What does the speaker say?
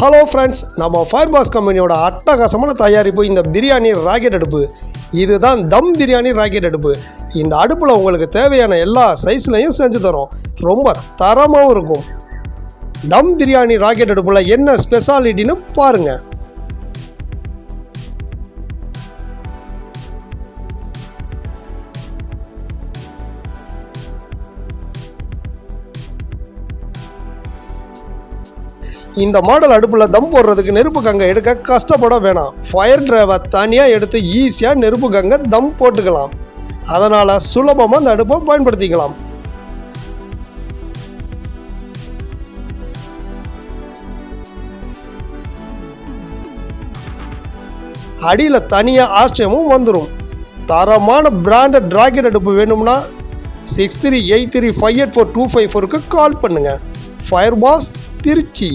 Hello friends நம்ம fire boss கம்பெனியோட அட்டகாசமான தயாரிப்பு இந்த பிரியாணி ராக்கெட் அடுப்பு. இதுதான் தம் பிரியாணி ராக்கெட் அடுப்பு. இந்த அடுப்பில் உங்களுக்கு தேவையான எல்லா சைஸ்லையும் செஞ்சு தரோம். ரொம்ப தரமாகவும் இருக்கும். தம் பிரியாணி ராக்கெட் அடுப்பில் என்ன ஸ்பெஷாலிட்டின்னு பாருங்கள் இந்த மாடல் அடுப்பில் தம் போடுறதுக்கு நெருப்பு கங்கை எடுக்க கஷ்டப்பட வேணாம். ஃபயர் ட்ரைவை தனியாக எடுத்து ஈஸியாக நெருப்பு கங்கை தம் போட்டுக்கலாம். அதனால் சுலபமாக அந்த அடுப்பை பயன்படுத்திக்கலாம். அடியில் தனியாக ஆச்சரியமும் வந்துடும் தரமான பிராண்டட் ராக்கெட் அடுப்பு வேணும்னா six three eight three five eight four two five ஃபோருக்கு கால் பண்ணுங்கள் ஃபயர் பாஸ் திருச்சி.